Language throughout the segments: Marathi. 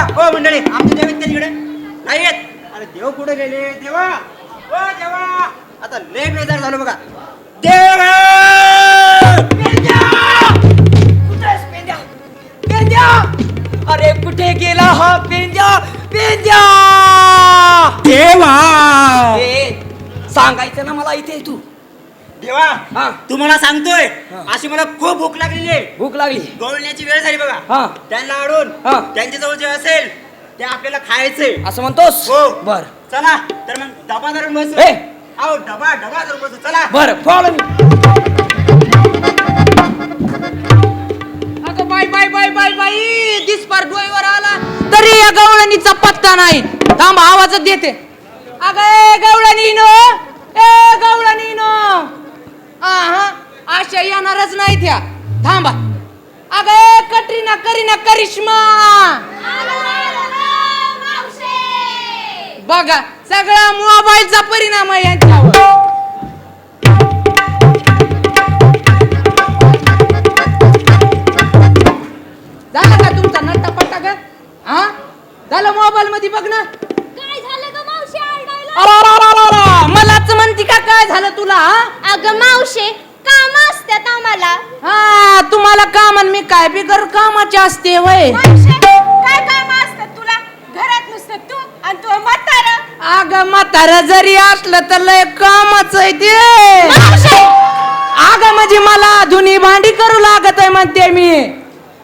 हो मंडळी आमचे देव आहेत तिकडे नाही येत अरे देव कुठे गेले? देवा हो देवा. आता लय बेजार झालो बघा. देव अरे कुठे गेला हा पेंद्या? पेंद्या! देवा! सांगायचं ना मला इथे तू. देवा हा. तुम्हाला सांगतोय हा. अशी मला खूप भूक लागलेली आहे. भूक लागली. गवळण्याची वेळ झाली बघा. हा. त्यांना अडून हा. त्यांच्या जवळ जे असेल ते आपल्याला खायचंय. असं म्हणतोस? हो. बर. चला तर मग डबा धरून बसू. ए. अहो डबा डबा धरून बसू. चला. बर फॉलो अगं बाय बाय बाय बाय बाई दिस पार डोईवर आला. तरी या गवळणीचा पत्ता नाही. थांब आवाजच देते. अगं ए गवळणीनो ए गवळणीनो. हा आशा येणारच नाही त्या. थांबा. अगं कटरीना करीना करिश्मा. बघा सगळा मोबाईलचा परिणाम आहे यांच्यावर. झाला का तुमचा नट्टा पट्टा का हा? झालं मोबाईल मध्ये बघ ना आरडायला अरारारारा, मलाच म्हणती का काय झालं तुला हा? अगं मावशे काम असतात आम्हाला. हा तुम्हाला काम आणि मी काय बिगर कामाचे असते वय? मावशे काय काम असतात तुला? घरात नुसतं तू आणि तू म्हातारा. अग म्हातार जरी असलं तर लय कामच आहे ते. अग म्हणजे मला धुनी भांडी करू लागत आहे म्हणते मी.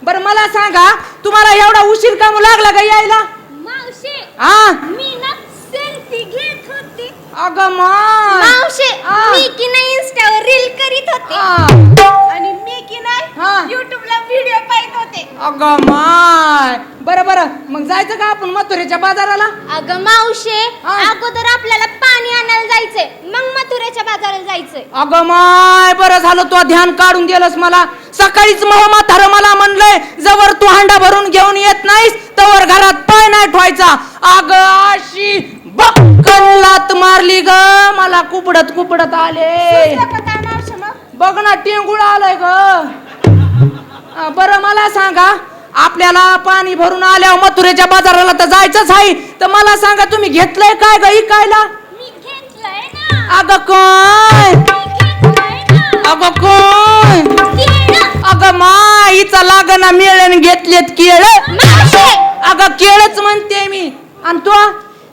बर मला सांगा तुम्हाला एवढा उशीर काम लागला का यायला? मावशे हा? मी ना सेल्फी होते अग मावशे. मी की नाही इंस्टावर रील करीत होते. आणि मी की हा. नाही युट्यूबला व्हिडिओ पाहत होते. अगं माय. बरं बरं. मग जायचं का आपण मथुरेच्या बाजाराला? अगं मावशे. अगोदर आपल्याला पाणी आणायला जायचंय. मग मथुरेच्या बाजाराला जायचंय. अगं माय बरं झालं तू ध्यान काढून दिलंस मला. सकाळीच मग म्हातारं मला म्हणलंय जवळ तू हांडा भरून घेऊन येत नाहीस तवर घरात पाय नाही ठेवायचा. अगं अशी बक्कन लात मारली ग. मला कुपडत कुपडत आले. बघ ना टिंगुळ आलंय ग. बरं मला सांगा आपल्याला पाणी भरून आल्यावर मथुरेच्या बाजाराला तर जायचंच आहे. तर मला सांगा तुम्ही घेतलंय काय ग इकायला? मी घेतलंय ना. अगं ना. अगं काय केळं. अगं माईचा लागना मिळेन घेतलेत केळ. अगं केळच म्हणते मी. आणि तो?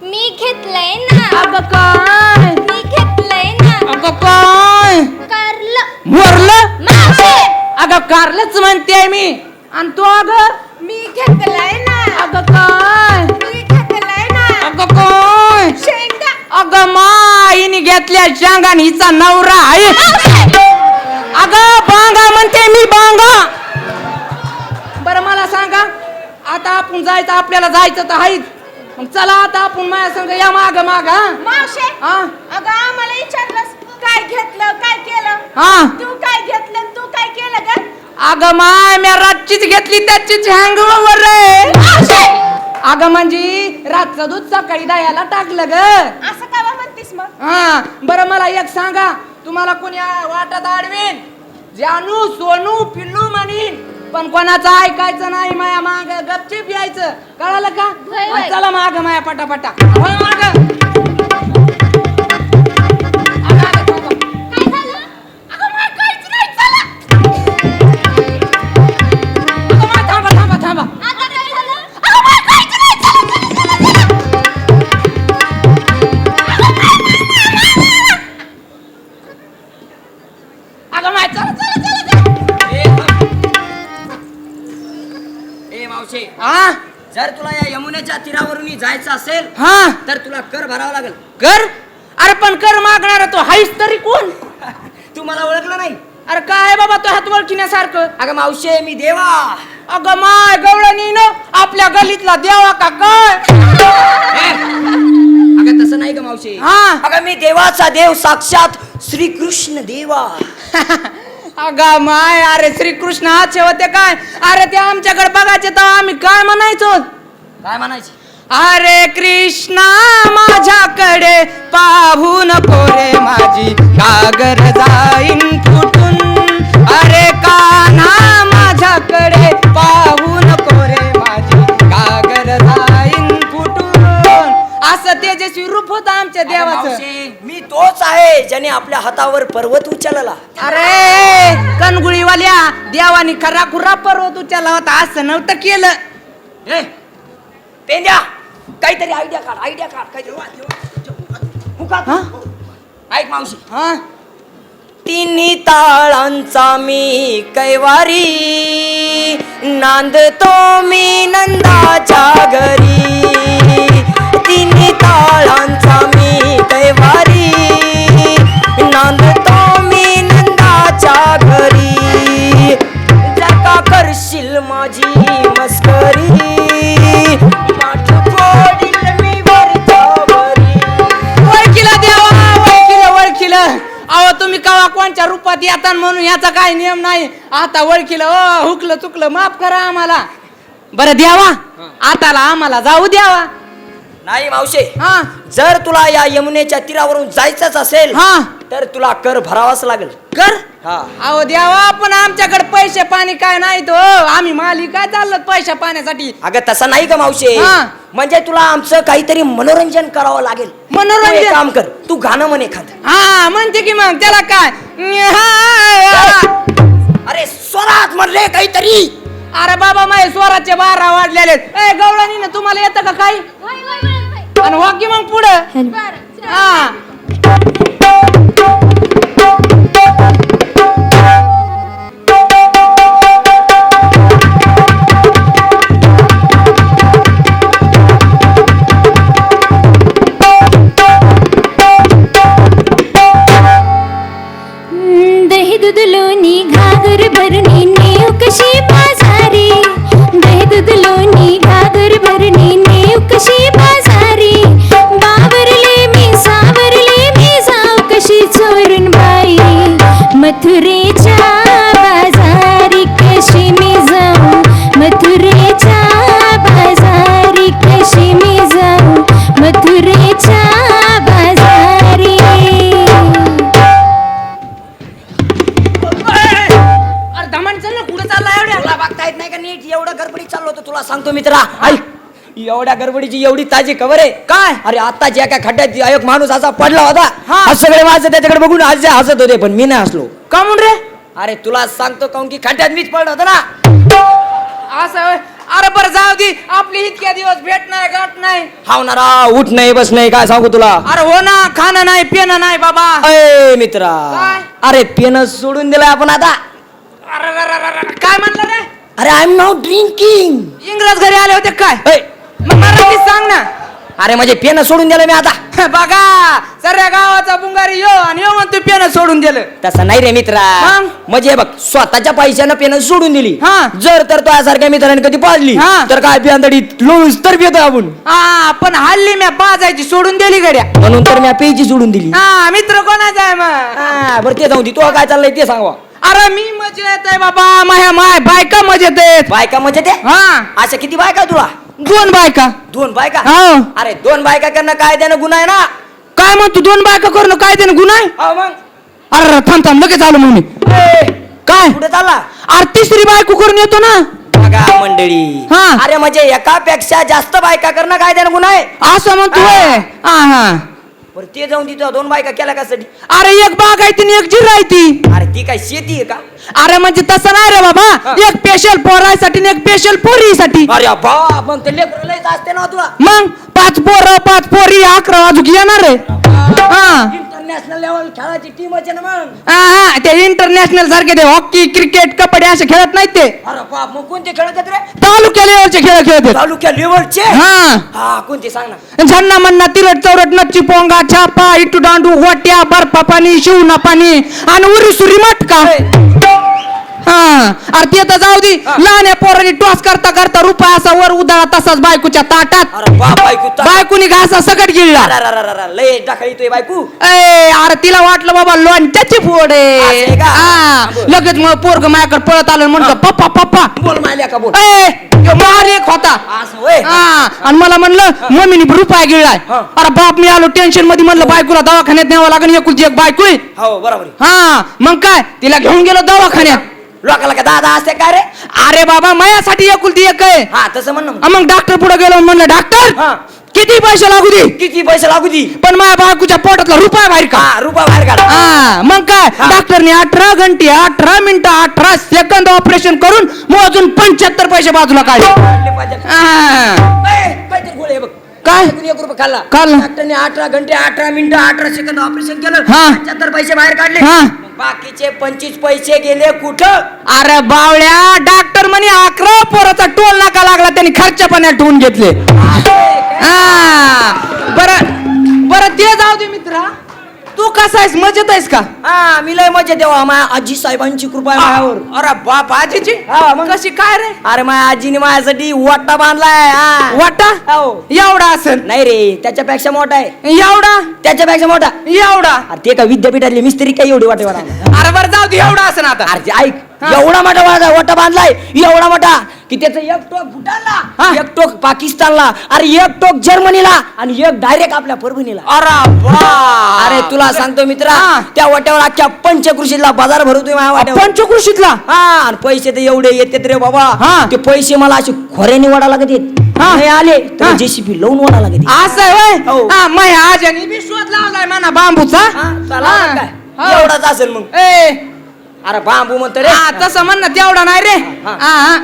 मी घेतलंय ना. अगं काय? मी घेतलंय ना. अगं काय? कारलं. मोरलं मावशे! अगं कारलच म्हणते मी. आणि तो अगं? मी घेतलंय ना. अगं काय? मी घेतलंय ना. अगं काय? शेंगा. अगं माईने घेतल्या शांगान हिचा नवरा आहे. अगं बांगा म्हणते मी बांगा. बरं मला सांगा आता आपण जायचं आपल्याला जायचं तर आहेच मग चला आता आपण माझ्या संग या माग माग हा. मावशे हा. अगं आम्हाला विचारलंस काय घेतलं काय केलं? हा. तू काय घेतलं तू काय केलं ग? अगं माय मी रातचीच घेतली त्याचीच हँगओव्हर रे. मावशे! अगं म्हणजे रातचं दूध सकाळी दह्याला टाकलं ग. असं का बा म्हणतीस मग? हा. बरं मला एक सांगा तुम्हाला कोणी आ- वाटत आडवीन? जानू सोनू पिल्लू म्हणीन. पण कोणाचं ऐकायचं नाही माया माग. गपचिप यायचं. कळालं का. चला माग माया पटापटा. माग. जर तुला या यमुनेच्या तीरावरून जायचं असेल हा? तर तुला कर भरावा लागेल. कर? अरे पण कर मागणारा तो हायस तरी कोण? तू मला ओळखलं नाही. अरे काय बाबा तो हात ओळखीण्यासारखं? अगं मावशे मी देवा. अगं माय गवळणी न आपल्या गलीतला देवा का काय? अगं तसं नाही ग मावशे. हा. अगं मी देवाचा देव साक्षात श्रीकृष्ण देवा. अगा माय अरे श्री कृष्ण असे होते काय? अरे ते आमच्याकडे बघायचे तर आम्ही काय म्हणायचो? काय म्हणायचे? अरे कृष्णा माझ्याकडे पाहून पोरे माझी गागर जाईन फुटून. अरे काना माझ्याकडे पाहून पोरे माझी गागर जाईन फुटून. असं तेजस्वी रूप होत आमच्या देवाचं. ज्याने आपल्या हातावर पर्वत उचलला. अरे कणगुळीवाल्या देवानी खरा खुरा पर्वत उचलला होता असं नव्हतं केलं. पेंड्या काहीतरी आयडिया काढ आयडिया काढ काहीतरी? ऐक मावशी. हा? तिन्ही ताळांचा मी कैवारी नांदतो मी नंदाच्या घरी. तिन्ही ताळांचा मी कैवारी नांदतो मी नंदाच्या घरी. का करशील माझी मस्करी. माठ फोडील मी वरच्यावरी ओळखीला देवा ओळखीला ओळखीलं. अहो तुम्ही कवा कोणच्या रूपात येतात म्हणून याचा काही नियम नाही. आता ओळखीलं ओ हुकलं चुकलं माफ करा आम्हाला. बरं द्यावा आताला आम्हाला जाऊ द्यावा नाही मावशे. हा. जर तुला या यमुनेच्या तीरावरून जायचंच असेल हा. तर तुला कर भरावाच लागेल. कर? हा. अहो द्यावा पण आमच्याकडे पैसे पाणी काय नाही तो आम्ही माली काय चाललं पैशा पाण्यासाठी. अगं तसं नाही का मावशे. हा. म्हणजे तुला आमचं काहीतरी मनोरंजन करावं लागेल. मनोरंजन? तू एक काम कर. तू गाणं म्हण एखादं. हा म्हणते की मग त्याला काय? हा. अरे स्वरात म्हणले काहीतरी. अरे बाबा माझे स्वराचे बारा वाढलेले ए गवळणी ना तुम्हाला येतं का काही? आणि हो की मग पुढं. हा. दही दूध लोणी घागर भरणी नेव कशी बाजारी? दही दूध लोणी घागर भरणी नेव कशी बाजारी? मथुरेच्या बाजारी कशी मी जाऊ? मथुरेच्या बाजारी कशी मी जाऊ? मथुरेच्या बाजारी. अरे धमान चल ना कुठं चालला एवढ्या? बघता येत नाही का नीट? एवढं गडबडीत चाललो होतो तुला सांगतो मित्रा. ऐक. एवढ्या गडबडीची एवढी ताजी खबर आहे. काय? अरे आता ज्या काय खड्ड्यात एक माणूस असा पडला होता हा. सगळे माझं त्याच्याकडे बघून आज हसत होते पण मी नाही हसलो. का म्हणून रे? अरे तुला सांगतो काऊन की खड्ड्यात मीच पडलो होतो ना. असं. अरे बरं जाऊ दे. आपली इतक्या दिवस भेट नाही गाठ नाही. हावणारा उठ नाही बस नाही काय सांगू तुला? अरे हो ना खाणं नाही पिणं नाही बाबा. अय मित्रा? अरे पेन सोडून दिलाय आपण आता. अरे. काय म्हणलं रे? अरे आय एम नॉट ड्रिंकिंग इंग्रज घरी आले होते काय? मग मराठीत सांग ना. अरे म्हणजे पेन सोडून दिलं मी आता. बघा सगळ्या गावाचा बुंगारी यो आणि यो म्हणतो पेन सोडून दिलं. तसं नाही रे मित्रा. मग? म्हणजे हे बघ स्वतःच्या पैशानं पेन सोडून दिली. हा. जर तर तो यासारख्या मित्राने कधी पाजली हा. तर काय पियांदडीत लोणूस तर पितो आपण. हा पण हल्ली म्या पाजायची सोडून दिली गड्या. म्हणून तर मी पेची सोडून दिली. हा मित्र कोणाचा आहे मग? हा, बरं ते जाऊ दे. तू काय चाललंय ते सांगवा. अरे मी मजेत आहे बाबा. माया माय बायका मजेत आहेत. बायका म्हणजे ते हा. अशा किती बायका तुला? दोन बायका. दोन बायका? हो. अरे दोन बायका करणं काय त्यानं गुन्हा आहे ना? काय म्हणतो दोन बायका करणं काय त्यानं गुन्हा आहे? हा मग? अरे थांब थांब लगेच आलो मग मी काय? कुठे चालला? अरे तिसरी बायको करून येतो ना. बघा मंडळी. हा. अरे म्हणजे एकापेक्षा जास्त बायका करणं काय त्यानं गुन्हा आहे? असं म्हणतो होय. हा हा. बरं ते जाऊन तिथं दोन बायका केल्या कशासाठी अरे एक बाग आहे ती आणि एक जिर आहे ती. अरे ती काय शेती आहे का? अरे म्हणजे तसं नाही रे. बाबा. एक स्पेशल पोरासाठी आणि एक स्पेशल पोरीसाठी अरे बाप मग ते लेकरं लयच असते ना तुला. मग पाच पोर पाच पोरी अकरा वाजूक येणार रे हा. इंटरनॅशनल लेवल खेळाची टीम आहे ना मग. हा हा ते इंटरनॅशनल सारखे ते हॉकी क्रिकेट कबड्डी असे खेळत नाहीत ते. अरे बाप मग कोणते खेळत आहेत रे? तालुक्या लेवलचे खेळ खेळतात तालुक्या लेवलचे हा. हा कोणते सांग ना. झन्ना मन्ना तिरट चौरट नच्ची पोंगा छापा इटू दांडू वाट्या बर्फा पाणी शिवना पाणी आणि उरी सुरी मटका. हा. अरे ते तर जाऊ दे. लहान पोरांनी टॉस करता करता रुपया असा वर उदाळा तसाच बायकोच्या ताटात. अरे बाप बायको ता- बायकोनी घासा सकट गिळला. अरे, अरे, अरे, अरे, लय टाकळी तुझी बायको. ए अरे तिला वाटलं बाबा लोणच्याची फोड आहे. असं आहे का? हा. लगेच मग पोरग माझ्याकडे पळत आलं आणि म्हणलं पप्पा पप्पा. बोल मायल्या का बोल? ए ह्यो मार एक होता. असं होय हा. आणि मला म्हणलं मम्मीने रुपया गिळलाय. हा. अरे बाप मी आलो टेन्शनमध्ये. म्हणलं बायकोला दवाखान्यात न्यावं लागेल एक बायको आहे. हो बरोबर आहे. हा. मग काय? तिला घेऊन गेलो दवाखान्यात. लोकाला का दादा असते काय रे? अरे बाबा माझ्यासाठी एकुलती एक आहे. हा तसं म्हण ना मग. मग डॉक्टर पुढे गेलो आणि म्हणलं डॉक्टर किती पैसे लागू दे? किती पैसे लागू दी? पण माझ्या बायकोच्या पोटातला रुपया बाहेर का हा रुपया बाहेर काढा. हा मग काय? हा. डॉक्टरने अठरा घंटे अठरा मिनिटं अठरा सेकंद ऑपरेशन करून मोजून पंच्याहत्तर पैसे बाजूला काढले. पाहिजे. हा. ए, काय? एकूण एक रुपये खाल्ला खाल्ला. डॉक्टरने अठरा घंटे अठरा मिनिटं अठरा सेकंद ऑपरेशन केलं हा. पंच्याहत्तर पैसे बाहेर काढले हा. मग बाकीचे पंचवीस पैसे गेले कुठं अरे बावळ्या डॉक्टर म्हणे अकरा पोराचा टोल नाका लागला त्यांनी खर्च पण ठेवून घेतले हा बर बर ते जाऊ दे मित्रा तू कसा आहेस मजेत आहेस का? हा मी लय मजा देवा माझ्या आजी साहेबांची कृपा आहे माझ्यावर. अरे बाप आजीची? हा, मग? कशी काय रे? अरे माझ्या आजीने माझ्यासाठी वाटा बांधलाय हा. वाटा? हो. एवढा असेल? नाही रे त्याच्यापेक्षा मोठा आहे. एवढा? त्याच्यापेक्षा मोठा. एवढा? अरे ते का विद्यापीठातले मिस्त्री काही एवढी वाटे वाटा अरे बरं जाऊ दे एवढा असेल आता. अरे ते ऐक. एवढा मोठा वाटा वाटा बांधलाय एवढा मोठा. की त्याचं एक टोक हा. भूटानला एक टोक पाकिस्तानला अरे एक टोक जर्मनीला आणि एक डायरेक्ट आपल्या परभणीला अरे अरे तुला सांगतो मित्रा हा. त्या वाट्यावर अख्ख्या पंचकृषीला बाजार भरतोय माझ्या वाट्यावर पंचकृषीतला हा आणि पैसे तर एवढे येतात रे बाबा हा. ते पैसे मला असे खोऱ्याने वडा लागत येत हा. आले हा. तर जेसीपी लावून वडा लागत. असं आहे हो. होय हा मग आज आणि मी शोध लावलाय म्हणा बांबूचा हा, चला हा. काय हो. एवढाच असेल मग ए अरे बांबू म्हणतो रे हा, तसं म्हण ना तेवढा नाही रे हा. हा, हा.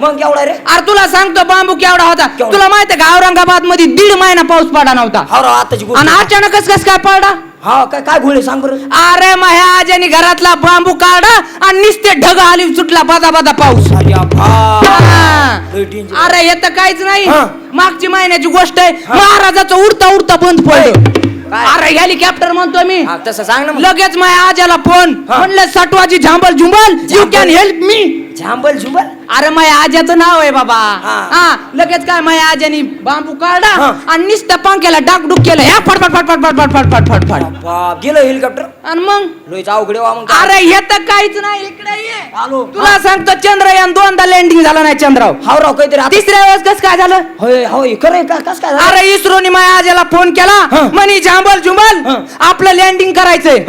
मग केवढा रे अरे तुला सांगतो बांबू केवढा होता केवढा? तुला माहितीये का औरंगाबादमध्ये दीड महिना पाऊस पडा नव्हता हा राव आताची गोष्ट आणि अचानकच कस काय पडा हा काय काय घोळे सांग बरं अरे माझ्या आज्यानी घरातला बांबू काढा आणि निस्ते ढग आली सुटला बादा बादा पाऊस अरे बाप. हा. लय danger. अरे येत काहीच नाही हा. मागची महिन्याची गोष्ट आहे महाराजाचं उडता उडता बंद पडलं काय? अरे हेलिकॉप्टर म्हणतो मी हा, तसं सांग ना मग. लगेच माझ्या आज्याला फोन हा. म्हणलं सटवाची झांबल झुंबल यू. कॅन हेल्प मी झांबल झुंबल? अरे मै आज्याचं नाव आहे बाबा. हा. हा लगेच काय माझ्या आज्यानी बांबू काढला आणि निस्त पंख्याला डाकडुक केलं. ह्या फट फट फट फट फट बाप गेलं हेलिकॉप्टर आणि मग? लोहित अवघड अरे हे तर काहीच नाही. इकडे ये. आलो. तुला सांगतो चंद्रयान दोनदा लँडिंग झालं नाही चंद्राव हाव राव काहीतरी तिसऱ्या वेळेस कस काय झालं? होय होय खरं कस काय अरे इस्रोने मै आज्याला फोन केला. म्हणी म्हणे झांबल झुंबल आपलं लँडिंग करायचंय.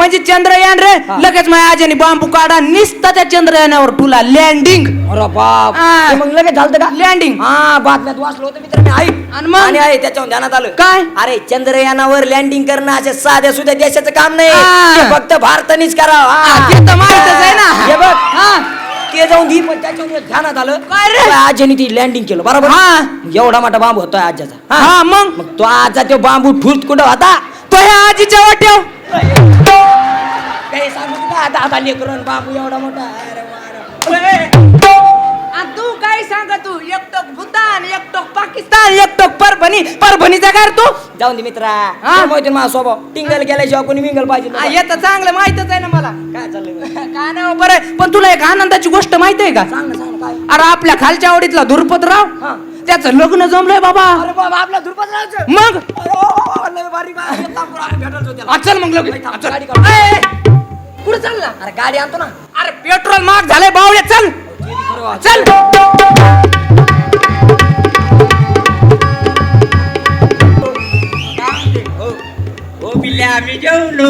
म्हणजे चंद्रयान रे. लगेच माझ्या आज्याने बांबू काढा निसता त्या चंद्रयानावर तुला लँडिंग अरे बाप. हा. ते मग लगेच झालं का? लँडिंग हा बातम्यात वाचलो होतं मित्र मी ऐक. आणि मग? आणि आहे त्याच्यावर ध्यानात आलं. काय? अरे चंद्रयानावर लँडिंग करणं असे साध्या सुद्धा देशाचं काम नाही. हा. ते फक्त भारतानेच करावं. हा. ते तर माहितच आहे ना. हे बघ. हा. ते जाऊन दी पण त्याच्यावर ध्यानात आलं. काय रे? त्या आजीने ती लँडिंग केलं बरोबर? हा. एवढा मोठा बांबू होता आज्याचा हा. मग? मग तो आजचा तो बांबू ठुत कुठं होता? तो ह्या आजीच्या वाट्याव काही सांगू तुला आता आता लेकरून बांबू एवढा मोठा अरे. आणि तू काय सांग तू एकटोक भूतान एकटोक पाकिस्तान एकटोक परभणी परभणीचा काय तू जाऊन दे मित्रा हा. तुला माहिती आहे माझा स्वभाव टिंगल केल्याशिवाय कोणी मिंगल पाहिजे हा. येतं चांगलं माहितच आहे ना मला काय चाललंय? काय नाही हो, बरं आहे. पण तुला एक आनंदाची गोष्ट माहिती आहे का सांग ना सांग ना काय अरे आपल्या खालच्या आवडीतला धुरपतराव हा. त्याचं लग्न जमलंय बाबा. अरे बाबा आपला दुर्पद राहायचं. मग. हा, चल मग लगेच हा, चल. गाडी काढू. ए, ए, कुठं चालला? अरे गाडी आणतो ना. अरे पेट्रोल महाग झालंय बावड्या चल. चल. हो पिल्ल्या मी जेवलो.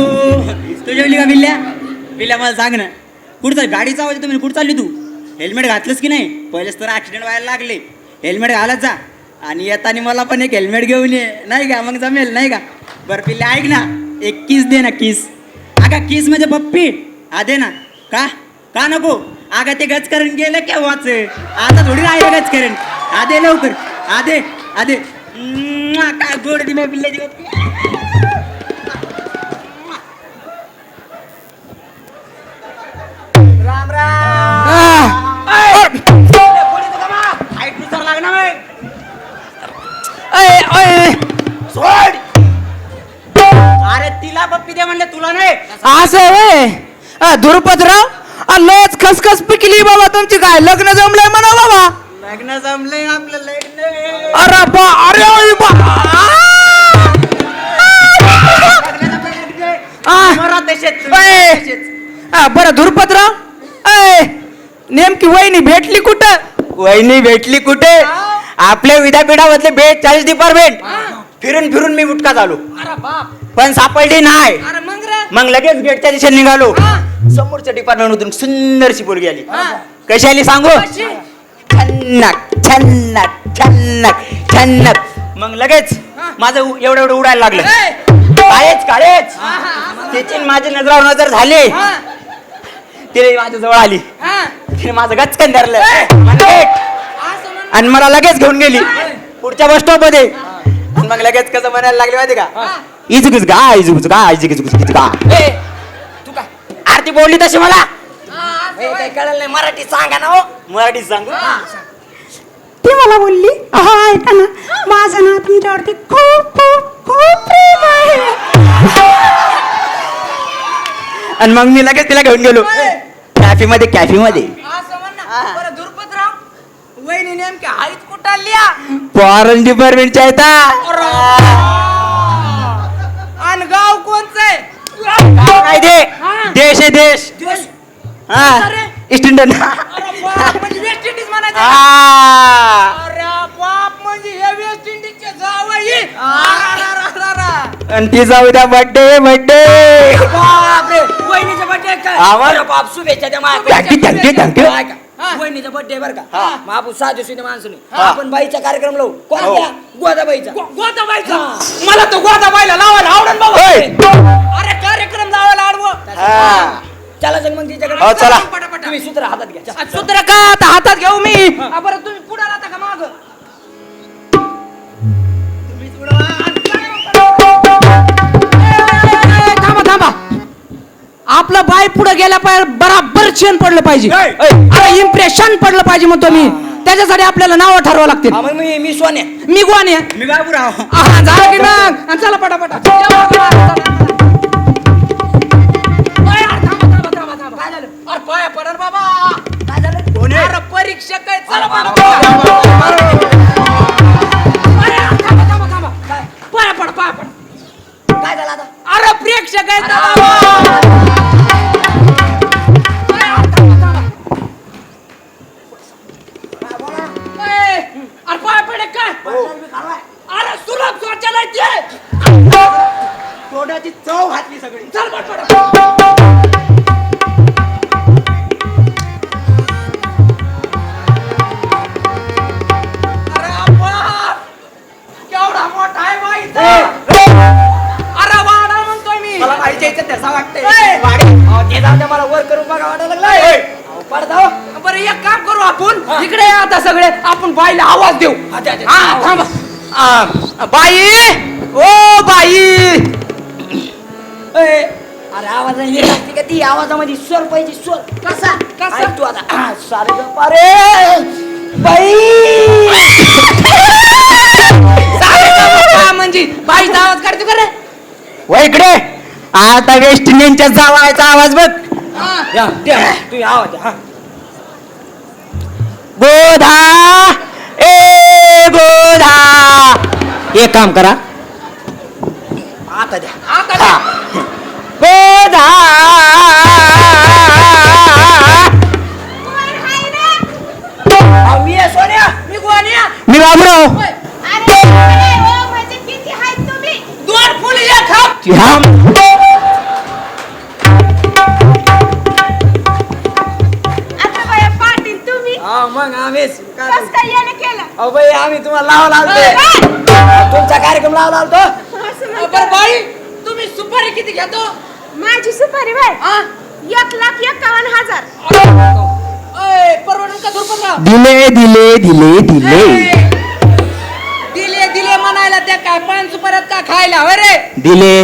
तू जेवली का पिल्ल्या? पिल्ल्या मला सांग ना. कुठं चाल गाडीचा आवाज येतो म्हणजे कुठं चालली तू? हेल्मेट घातलंस की नाही? पहिलेच तर ऍक्सिडेंट व्हायला लागले. हेल्मेट घालत जा. आणि येताना मला पण एक हेल्मेट घेऊन ये. नाही का? मग जमेल नाही का? बरं पिल्ले ऐक ना. एक किस दे ना किस अगा किस म्हणजे पप्पी. हा दे ना. का? का नको? अगा ते गच करून गेलं केव्हाच? आता थोडी राहिले गच करेन हा दे लवकर. हा दे. हा दे. काय गोड दिमे पिल्ल्याची गप्पी. राम राम. सोड. अरे तिला पप्पी दे म्हणले तुला नाही. असं. अ, अ, लयच खसखस पिकली बाबा तुमची काय? लग्न जमलंय म्हणा बाबा. लग्न जमलंय आपलं लग्न. अरे बा अरे ओय बा. आ. बरं धुरपतराव ए. नेमकी वहिनी भेटली कुठं? वहिनी भेटली कुठे? आपल्या विद्यापीठामधले बेचाळीस डिपार्टमेंट फिरून फिरून मी मुटका झालो. पण सापडली नाही. मग लगेच गेटच्या दिशेने निघालो. समोरच्या डिपार्टमेंट मधून सुंदरशी पोरगी आली. कशी आली सांगू? छन्नक छन्नक छन्नक छन्नक. मग लगेच. माझं एवढं एवढं उडायला लागलं! काळेच काळेच. न माझी नजरावर नजर झाली. तिने माझ्या जवळ आली. तिने माझं गचकन धरलं. आणि मला लगेच घेऊन गेली. पुढच्या बस स्टॉपमध्ये. आणि मग लगेच कसं म्हणायला लागले माहिती का. इजुकुस गा इजुकुस गा इजुकुस गा. ए, तू काय आरती बोलली तशी मला. कळलं नाही मराठी सांगा ना हो. मराठीत सांगू. ती मला बोलली अहो ऐका ना माझं ना तुमच्यावरती खूप खूप खूप प्रेम आहे. आणि मग मी लगेच तिला घेऊन गेलो. कॅफे मध्ये कॅफे मध्ये. असं म्हण ना. बरं, धुरपतराव, वहिनी नेमक्या हाईत कुठं आल्या? फॉरेन डिपार्टमेंटच्या आणि गाव कोणचं आहे काय हा. देश आहे देश देश. हा अरे. ईस्ट इंडियन अरे बाप, म्हणजे वेस्ट इंडिज म्हणायचं का? हा. अरे बाप म्हणजे हे वेस्ट इंडिजचे गाव आहे हे. अरारारारा. आणि ती जाऊ द्या बर्थडे बर्थडे बापरे वहिनीचा बर्थडे काय आवाज- अरे बाप शुभेच्छा द्या thank you, thank you. ऐका, वहिनीचा बर्थडे बरं का हा. मग आपण साधे सुधे माणसं नाही हा. आपण बाईचा कार्यक्रम लावू हो. कोणत्या गोदाबाईचा गो- गोदाबाईचा. हा. मला तो गोदाबाईला लावायला आवडेल बाबा होय. अरे कार्यक्रम लावायला आवडव हा. चला जग मग तिच्याकडे हो, चला. पटापटा. तुम्ही सूत्र हातात घ्या. सूत्र का आता हातात घेऊ मी हा, बरं तुम्ही आपलं बाय पुढे गेल्या पाहिजे बराबर छेन पडलं पाहिजे. इम्प्रेशन पडलं पाहिजे म्हणतो मी. त्याच्यासाठी आपल्याला नाव ठरवावं लागतील. हा, मग मी मी सोन्या. मी आहे मी बाबूराव. आहा, झालं की मग. आणि चला पटापटा. पाया पडल बाबा. काय झालं? कोण? अरे परीक्षक आहे चला पाया पड पाया पड. काय झालं आता? अरे प्रेक्षक आहे आपण इकडे या आता सगळे. आपण बाईला आवाज देऊ. हा. हा थांबा. आ, बाई. O by. ए, अरे आवाज येत असते का ती? आवाजामध्ये स्वर पाहिजे स्वर. कसा? कसा? ऐक तू आता. हा, सारे गप अरे बाई. म्हणजे. बाईचा आवाज काढतो का रे व इकडे. आता वेस्ट इंडियनच्या जावायचा आवाज बघ. हा. या, द्या, तुम्ही आवाज हा. गोधा ए गोधा. एक काम करा. आता द्या. गोधा. असं. बरं बाई तुम्ही सुपारी किती घेतो? माझी सुपारी बाय. हा? एक लाख एकावन्न हजार. अय, परवडून का धुरपतराव दिले दिले दिले दिले. दिले दिले म्हणायला त्या काय पान सुपाऱ्यात का खायला होय रे? दिले.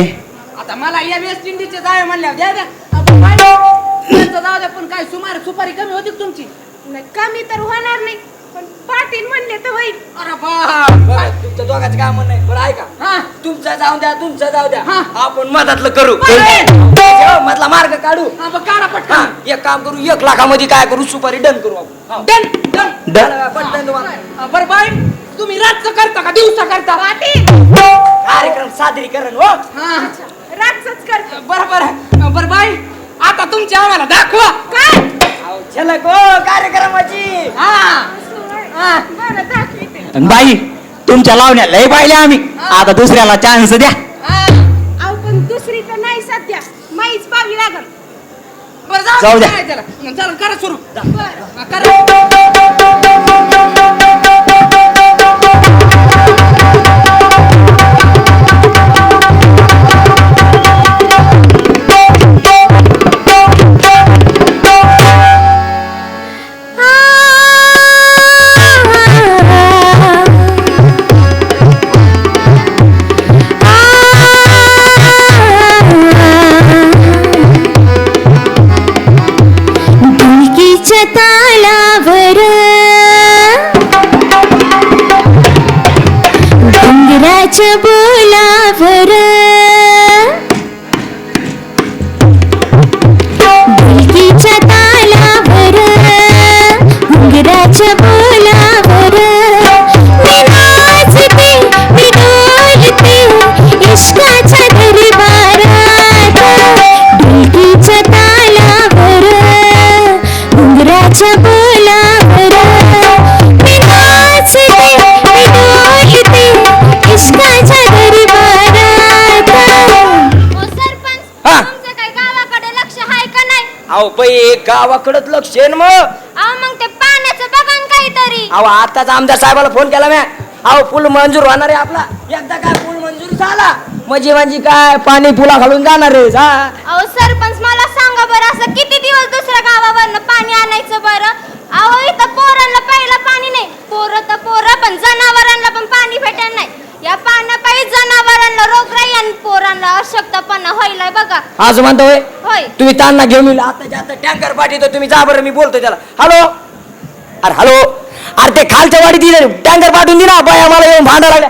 आता मला या वेस्ट इंडिजचे जावे म्हणल्यावर द्या द्या. आपण बाई, त्यांचं जाऊ द्या पण काय सुमार सुपारी कमी होती का तुमची? नाही, कमी तर होणार नाही. पण पाटील म्हणले तर होईल. अरे बाप. बरं, तुमच्या दोघांचं काय म्हणणं आहे बरं ऐका. हा. तुमचं जाऊ द्या तुमचं जाऊ द्या. हा. आपण मधातलं करू! हो, मधला मार्ग काढू. हा, मग काढा हा पटकन एक काम करू एक लाखामध्ये काय करू सुपारी डन करू आपण. हा. Done done. ड- झालं का? पटकन तुम्हाला. हा, बरं बाई. तुम्ही रातचं करता का दिवसा करता? पाटील! कार्यक्रम सादरीकरण हो. हा. रातच करतो. बरं बरं. बरं बाई. आता तुमची आम्हाला दाखवा. काय? अहो, झलक हो कार्यक्रमाची. हा. बरं आणि बाई तुमच्या लावण्या लय पाहिले आम्ही. आता दुसऱ्याला चान्स द्या. अहो पण दुसरी तर नाही सध्या. माहीच पावी लागल. बरं जाऊ द्या. चला करा सुरू. करा. ढोलकीच्या तालावर. डोंगराच्या बोलावर. अहो पै गावाकडच लक्ष आहे ना मग. अहो मग ते पाण्याचं बघा न काहीतरी. अहो आताच आमदार साहेबाला फोन केला म्या. अहो पूल मंजूर होणार आहे आपला. एकदा काय पूल मंजूर झाला म्हणजे म्हणजे काय पाणी पुला घालून जाणार आहे जा. अहो सरपंच मला सांगा बरं असं किती दिवस दुसऱ्या गावावरनं पाणी आणायचं बरं? अहो इथं पोरांना प्यायला पाणी नाही. पोरं तर पोरं पण जनावरांना पण पाणी भेटणार नाही. या पाण्यापायी जनावरांना रोगराई आणि पोरांना अशक्तपणा व्हायलाय बघा. आज म्हणतो होय होय. तुम्ही तांना घेऊन येईल आता आता टँकर पाठवतो तुम्ही जा बरं मी बोलतो त्याला. हॅलो? अरे हॅलो? अरे ते खालच्या वाडीत टँकर पाठवून दे ना बाया मला येऊन भांडा लागल्या.